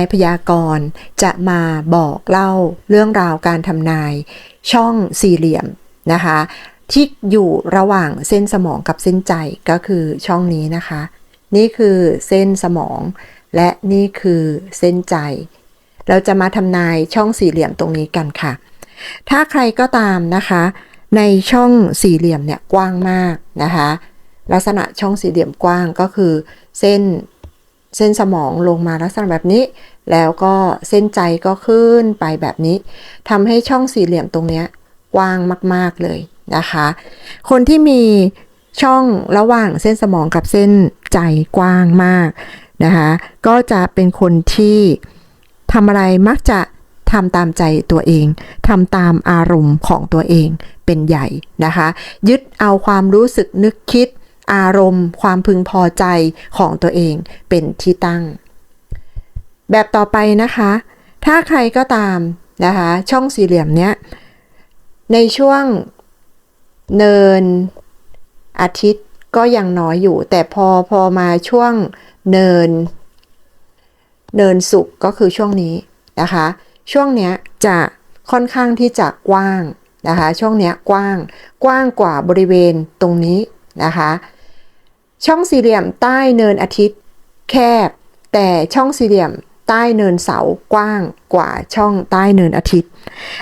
ายพยากรณ์จะมาบอกเล่าเรื่องราวการทำนาย ช่องสี่เหลี่ยมนะคะที่อยู่ระหว่างเส้นสมองกับเส้นใจก็คือช่องนี้นะคะ นี่คือเส้นสมอง และนี่คือเส้นใจ เราจะมาทำนายช่องสี่เหลี่ยมตรงนี้กันค่ะ ถ้าใครก็ตามนะคะ ในช่องสี่เหลี่ยมเนี่ยกว้างมากนะคะ ลักษณะช่องสี่เหลี่ยมกว้างก็คือเส้นเส้นสมองลงมาลักษณะแบบนี้ แล้วก็เส้นใจก็ขึ้นไปแบบนี้ทำให้ช่องสี่เหลี่ยมตรงนี้กว้างมาก ๆ เลยนะคะ คนที่มีช่องระหว่างเส้นสมองกับเส้นใจกว้างมากนะคะ ก็จะเป็นคนที่ทำอะไรมักจะทำตามใจตัวเอง ทำตามอารมณ์ของตัวเองเป็นใหญ่นะคะ ยึดเอาความรู้สึกนึกคิด อารมณ์ ความพึงพอใจของตัวเองเป็นที่ตั้ง แบบต่อไปนะคะ ถ้าใครก็ตามนะคะ ช่องสี่เหลี่ยมเนี้ย ในช่วงเนินอาทิตย์ก็ยังน้อยอยู่ แต่พอพอมาช่วงเนิน เนินสุกก็คือช่วงนี้นะคะ ช่วงเนี้ยจะค่อนข้างที่จะกว้างนะคะ ช่วงเนี้ยกว้างกว้างกว่าบริเวณตรงนี้นะคะ ช่องสี่เหลี่ยมใต้เนินอาทิตย์แคบ แต่ช่องสี่เหลี่ยม ใต้เนินเสากว้างกว่าช่องใต้เนินอาทิตย์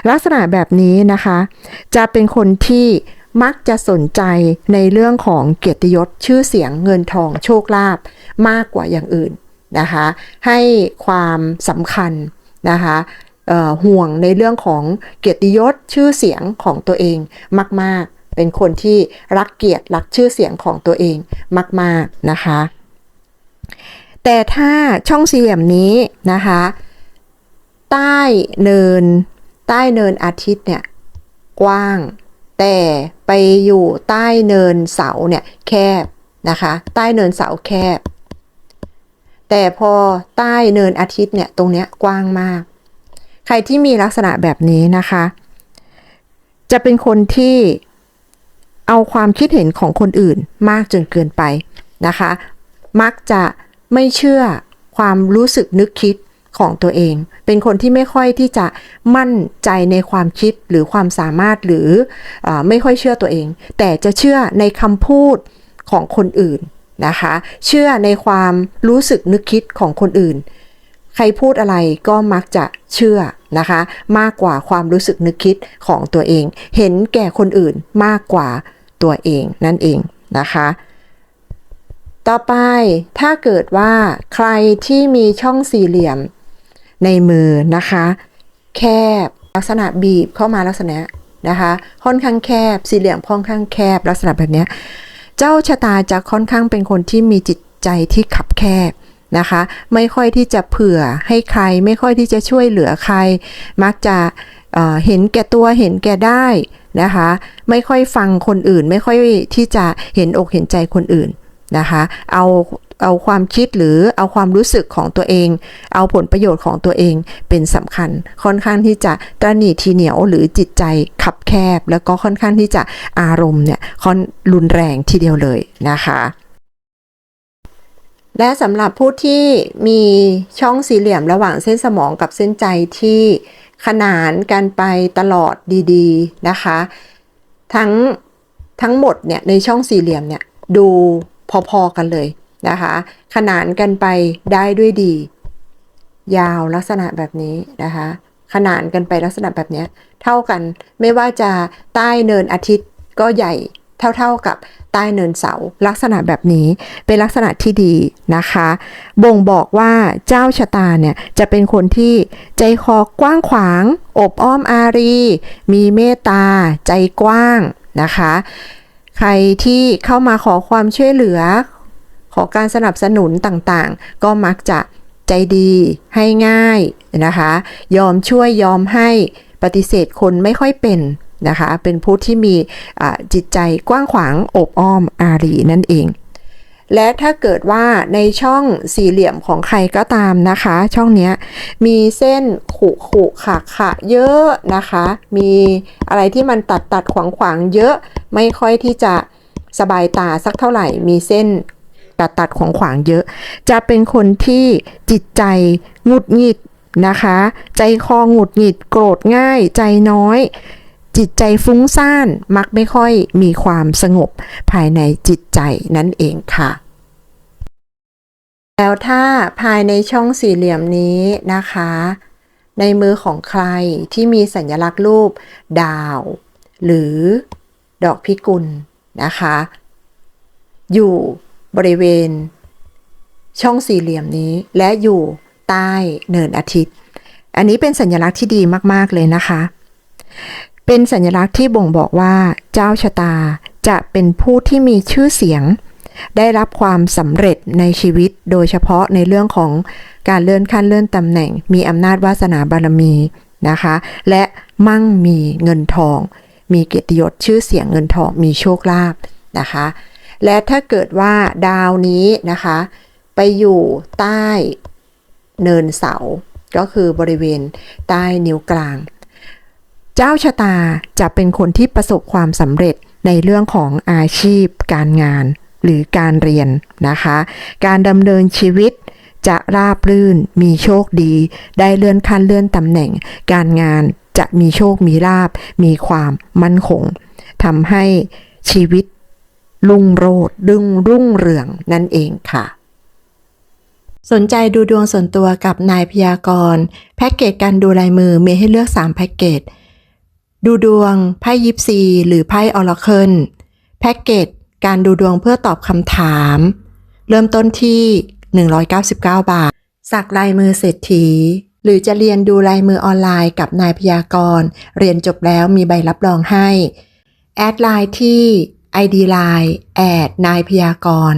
ลักษณะแบบนี้นะคะ จะเป็นคนที่มักจะสนใจในเรื่องของเกียรติยศชื่อเสียงเงินทองโชคลาภมากกว่าอย่างอื่นนะคะ ให้ความสำคัญนะคะห่วงในเรื่องของเกียรติยศชื่อเสียงของตัวเองมาก ๆ เป็นคนที่รักเกียรติรักชื่อเสียงของตัวเองมาก ๆ นะคะ แต่ถ้าช่องสี่เหลี่ยมนี้นะคะ ใต้เนิน ใต้เนินอาทิตย์เนี่ยกว้าง แต่ไปอยู่ใต้เนินเสาเนี่ยแคบนะคะ ใต้เนินเสาแคบ แต่พอใต้เนินอาทิตย์เนี่ยตรงเนี้ยกว้างมาก ใครที่มีลักษณะแบบนี้นะคะ จะเป็นคนที่เอาความคิดเห็นของคนอื่นมากจนเกินไปนะคะ มักจะ ไม่เชื่อความรู้สึกนึกคิดของตัวเอง เป็นคนที่ไม่ค่อยที่จะมั่นใจในความคิดหรือความสามารถหรืออไม่ค่อยเชื่อตัวเอง แต่จะเชื่อในคำพูดของคนอื่นนะคะ เชื่อในความรู้สึกนึกคิดของคนอื่น ใครพูดอะไรก็มักจะเชื่อนะคะ มากกว่าความรู้สึกนึกคิดของตัวเอง เห็นแก่คนอื่นมากกว่าตัวเองนั่นเองนะคะ ต่อไปถ้าเกิดว่าใครที่มีช่องสี่เหลี่ยมในมือนะคะ แคบลักษณะบีบเข้ามาลักษณะนะคะค่อนข้างแคบสี่เหลี่ยมค่อนข้างแคบลักษณะแบบนี้เจ้าชะตาจะค่อนข้างเป็นคนที่มีจิตใจที่ขับแคบนะคะ ไม่ค่อยที่จะเผื่อให้ใคร ไม่ค่อยที่จะช่วยเหลือใคร มักจะเเห็นแก่ตัวเห็นแก่ได้นะคะ ไม่ค่อยฟังคนอื่น ไม่ค่อยที่จะเห็นอกเห็นใจคนอื่น นะคะเอาเอาความคิดหรือเอาความรู้สึกของตัวเอง เอาผลประโยชน์ของตัวเองเป็นสำคัญ ค่อนข้างที่จะตระหนี่ทีเหนียวหรือจิตใจขับแคบ แล้วก็ค่อนข้างที่จะอารมณ์เนี่ยค่อนรุนแรงทีเดียวเลยนะคะและสำหรับผู้ที่มีช่องสี่เหลี่ยมระหว่างเส้นสมองกับเส้นใจที่ขนานกันไปตลอดดีๆนะคะ ทั้งทั้งหมดเนี่ยในช่องสี่เหลี่ยมเนี่ยดู พอๆกันเลยนะคะ ขนานกันไปได้ด้วยดี ยาวลักษณะแบบนี้นะคะ ขนานกันไปลักษณะแบบนี้เท่ากันไม่ว่าจะใต้เนินอาทิตย์ก็ใหญ่เท่าๆกับใต้เนินเสา ลักษณะแบบนี้เป็นลักษณะที่ดีนะคะ บ่งบอกว่าเจ้าชะตาเนี่ย จะเป็นคนที่ใจคอกว้างขวาง อบอ้อมอารี มีเมตตา ใจกว้างนะคะ ใครที่เข้ามาขอความช่วยเหลือ ขอการสนับสนุนต่างๆ ก็มักจะใจดีให้ง่ายนะคะ ยอมช่วยยอมให้ปฏิเสธคนไม่ค่อยเป็นนะคะ เป็นผู้ที่มีจิตใจกว้างขวางอบอ้อมอารีนั่นเอง และถ้าเกิดว่าในช่องสี่เหลี่ยมของใครก็ตามนะคะ ช่องนี้มีเส้นขุขุขะขะเยอะนะคะ มีอะไรที่มันตัดตัดขวางขวางๆเยอะ ไม่ค่อยที่จะสบายตาสักเท่าไหร่ มีเส้นตัดตัดของขวางเยอะ จะเป็นคนที่จิตใจหงุดหงิดนะคะ ใจคอหงุดหงิดโกรธง่ายใจน้อย จิตใจฟุ้งซ่านมักไม่ค่อยมีความสงบภายในจิตใจนั่นเองค่ะ แล้วถ้าภายในช่องสี่เหลี่ยมนี้นะคะ ในมือของใครที่มีสัญลักษณ์รูป ดาว หรือดอกพิกุลนะคะ อยู่บริเวณ ช่องสี่เหลี่ยมนี้และอยู่ใต้เนินอาทิตย์ อันนี้เป็นสัญลักษณ์ที่ดีมาก ๆ เลยนะคะ เป็นสัญลักษณ์ที่บ่งบอกว่าเจ้าชะตาจะเป็นผู้ที่มีชื่อเสียง ได้รับความสำเร็จในชีวิต โดยเฉพาะในเรื่องของการเลื่อนขั้นเลื่อนตำแหน่ง มีอำนาจวาสนาบารมีนะคะ และมั่งมีเงินทอง มีเกียรติยศชื่อเสียงเงินทองมีโชคลาภนะคะ และถ้าเกิดว่าดาวนี้นะคะ ไปอยู่ใต้เนินเสา ก็คือบริเวณใต้นิ้วกลาง เจ้าชะตาจะเป็นคนที่ประสบความสำเร็จในเรื่องของอาชีพ การงาน หรือการเรียนนะคะ การดำเนินชีวิตจะราบรื่น มีโชคดี ได้เลื่อนขั้นเลื่อนตำแหน่ง การงานจะมีโชคมีลาบ มีความมั่นคงทำให้ชีวิตรุ่งโรจน์ดึงรุ่งเรืองนั่นเองค่ะ สนใจดูดวงส่วนตัวกับนายพยากรณ์แพ็กเกจการดูลายมือมีให้เลือก 3 แพ็กเกจ ดูดวง ไพ่ยิปซี หรือไพ่ออร์เคิลแพ็กเกจการดูดวงเพื่อตอบคำถาม เริ่มต้นที่ 199 บาท สักลายมือเศรษฐี หรือจะเรียนดูลายมือออนไลน์กับนายพยากร เรียนจบแล้วมีใบรับรองให้ แอดไลน์ที่ ID Line แอดนายพยากร